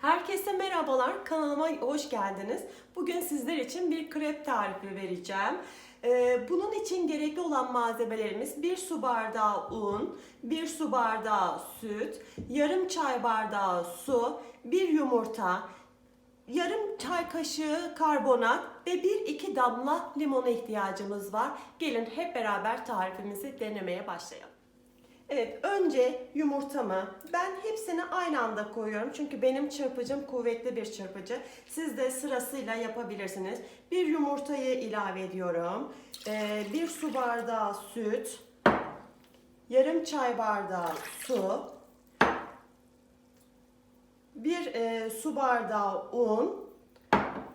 Herkese merhabalar, kanalıma hoş geldiniz. Bugün sizler için bir krep tarifi vereceğim. Ee, bunun için gerekli olan malzemelerimiz 1 su bardağı un, 1 su bardağı süt, yarım çay bardağı su, 1 yumurta, yarım çay kaşığı karbonat ve 1-2 damla limona ihtiyacımız var. Gelin hep beraber tarifimizi denemeye başlayalım. Evet, önce yumurtamı ben hepsini aynı anda koyuyorum. Çünkü benim çırpıcım kuvvetli bir çırpıcı. Siz de sırasıyla yapabilirsiniz. Bir yumurtayı ilave ediyorum. Ee, bir su bardağı süt. Yarım çay bardağı su. Bir e, su bardağı un.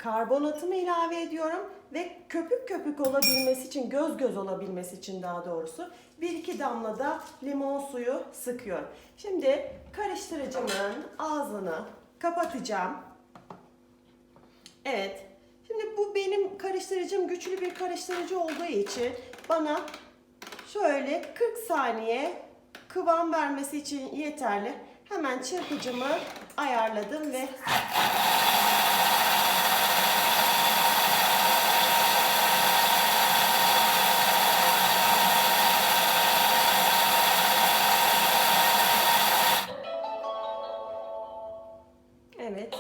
Karbonatımı ilave ediyorum ve köpük köpük olabilmesi için, göz göz olabilmesi için daha doğrusu bir iki damla da limon suyu sıkıyorum. Şimdi karıştırıcımın ağzını kapatacağım. Evet. Şimdi bu benim karıştırıcım güçlü bir karıştırıcı olduğu için bana şöyle 40 saniye kıvam vermesi için yeterli. Hemen çırpıcımı ayarladım ve Evet.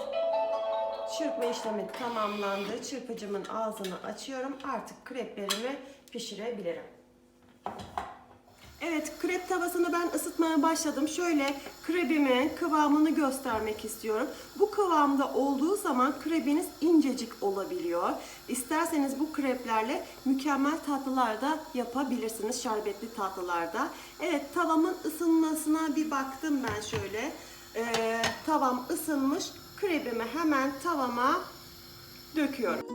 Çırpma işlemi tamamlandı. Çırpıcımın ağzını açıyorum. Artık kreplerimi pişirebilirim. Evet, krep tavasını ben ısıtmaya başladım. Şöyle krebimin kıvamını göstermek istiyorum. Bu kıvamda olduğu zaman krebiniz incecik olabiliyor. İsterseniz bu kreplerle mükemmel tatlılar da yapabilirsiniz. Şerbetli tatlılarda. Evet, tavamın ısınmasına bir baktım ben şöyle. Ee, tavam ısınmış. Krebimi hemen tavama döküyorum.